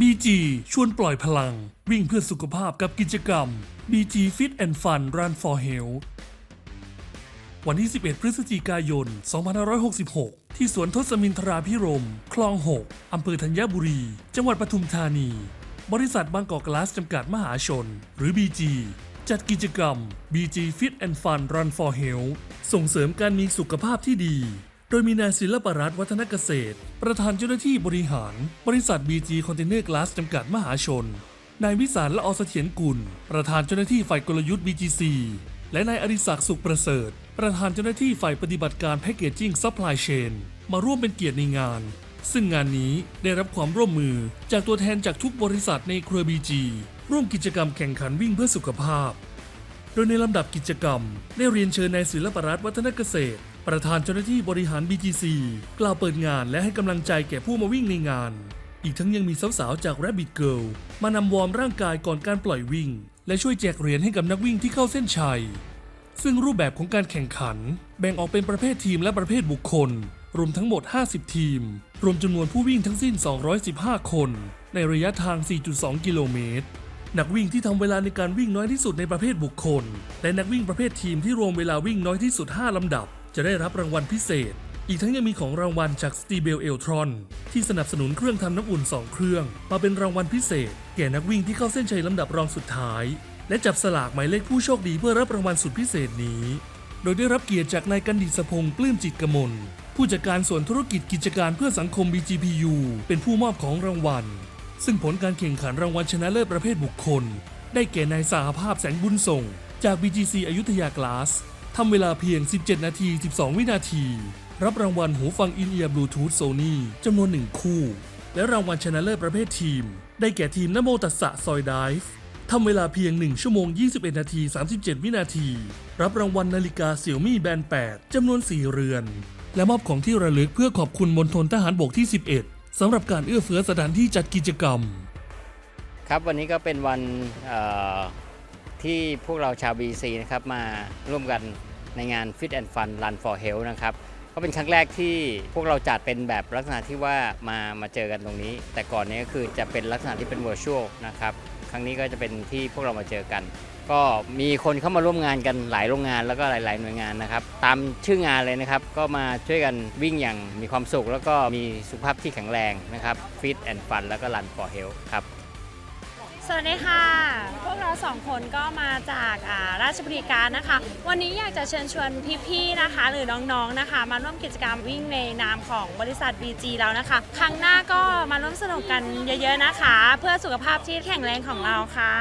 BG ชวนปล่อยพลัง วิ่งเพื่อสุขภาพกับกิจกรรม BG Fit and Fun Run for Health วันที่ 11 พฤศจิกายน 2566 ที่สวนทศมินทราพิรม คลอง 6 อำเภอธัญบุรี จังหวัดปทุมธานี บริษัทบางกอกกลาสจำกัดมหาชน หรือ BG จัดกิจกรรม BG Fit and Fun Run for Health ส่งเสริมการมีสุขภาพที่ดี โดยมีนายศิลปรัตน์วัฒนเกษตร ประธานเจ้าหน้าที่บริหาร บริษัท BG Container Glass จำกัดมหาชน นายวิสารละอเสถียรกุล ประธานเจ้าหน้าที่ฝ่ายกลยุทธ์ BGC และนายอริศักดิ์สุขประเสริฐ ประธานเจ้าหน้าที่ฝ่ายปฏิบัติการแพ c เกจจิ้งซัพพลายเชนมาร่วมเป็นเกียรติในงาน ซึ่งงานนี้ได้รับความร่วมมือจากตัวแทนจากทุกบริษัทในเครือ BG ร่วมกิจกรรมแข่งขันวิ่งเพื่อสุขภาพ โดยในลำดับกิจกรรม ได้เรียนเชิญนายศิลปรัตน์วัฒนเกษตร ประธานเจ้าหน้าที่บริหาร BGC กล่าวเปิดงานและให้กำลังใจแก่ผู้มาวิ่งในงาน อีกทั้งยังมีสาวๆจาก Rabbit Girl มานำวอร์มร่างกายก่อนการปล่อยวิ่ง และช่วยแจกเหรียญให้กับนักวิ่งที่เข้าเส้นชัย ซึ่งรูปแบบของการแข่งขัน แบ่งออกเป็นประเภททีมและประเภทบุคคล รวมทั้งหมด 50 ทีม รวมจำนวนผู้วิ่งทั้งสิ้น 215 คน ในระยะทาง 4.2 กิโลเมตรนักวิ่งที่ทำเวลาในการวิ่งน้อยที่สุดในประเภทบุคคล และนักวิ่งประเภททีมที่รวมเวลาวิ่งน้อยที่สุด 5 ลำดับ จะได้รับรางวัลพิเศษ อีกทั้งยังมีของรางวัลจาก s t e b e l e l t r o n ที่สนับสนุนเครื่องทำน้ำอุ่น 2 เครื่อง มาเป็นรางวัลพิเศษ แก่นักวิ่งที่เข้าเส้นชัยลำดับรองสุดท้าย และจับสลากหมายเลขผู้โชคดีเพื่อรับรางวัลสุดพิเศษนี้ โดยได้รับเกียรติจากนายกันดิษพงษ์ปลื้มจิตกมลผู้จัดการส่วนธุรกิจกิจการเพื่อสังคม BGPU เป็นผู้มอบของรางวัล ซึ่งผลการแข่งขันรางวัลชนะเลิศประเภทบุคคล ได้แก่นายสาภาพแสงบุญส่ง จาก BGC อยุธยากลาส ทำเวลาเพียง 17 นาที 12 วินาที รับรางวัลหูฟังอินเอียร์บลูทูธโซนี่จำนวนหนึ่งคู่ และรางวัลชนะเลิศประเภททีม ได้แก่ทีมนโมตัสสะซอยดิฟทำเวลาเพียง 1 ชั่วโมง 21 นาที 37 วินาที รับรางวัลนาฬิกาเสี่ยวมี่แบน8จำนวน 4 เรือน และมอบของที่ระลึกเพื่อขอบคุณมณฑลทหารบกที่ 11 สำหรับการเอื้อเฟื้อสถานที่จัดกิจกรรม ครับวันนี้ก็เป็นวันที่พวกเราชาว BC นะครับมาร่วมกัน ในงาน Fit and Fun Run for Health นะครับ ก็เป็นครั้งแรกที่พวกเราจัดเป็นแบบลักษณะที่ว่ามามาเจอกันตรงนี้ แต่ก่อนนี้ก็คือจะเป็นลักษณะที่เป็น virtual นะครับ ครั้งนี้ก็จะเป็นที่พวกเรามาเจอกัน ก็มีคนเข้ามาร่วมงานกันหลายโรงงานแล้วก็หลาย ๆ หน่วยงานนะครับ ตามชื่องานเลยนะครับ ก็มาช่วยกันวิ่งอย่างมีความสุข แล้วก็มีสุขภาพที่แข็งแรงนะครับ Fit and Fun แล้วก็ Run for Health ครับ สวัสดีค่ะ พวกเราสองคนก็มาจากอ่าราชบุรีการนะคะ วันนี้อยากจะเชิญชวนพี่ๆนะคะ หรือน้องๆนะคะ มาร่วมกิจกรรมวิ่งในนามของบริษัท BG แล้วนะคะ ครั้งหน้าก็มาร่วมสนุกกันเยอะๆนะคะ เพื่อสุขภาพที่แข็งแรงของเราค่ะ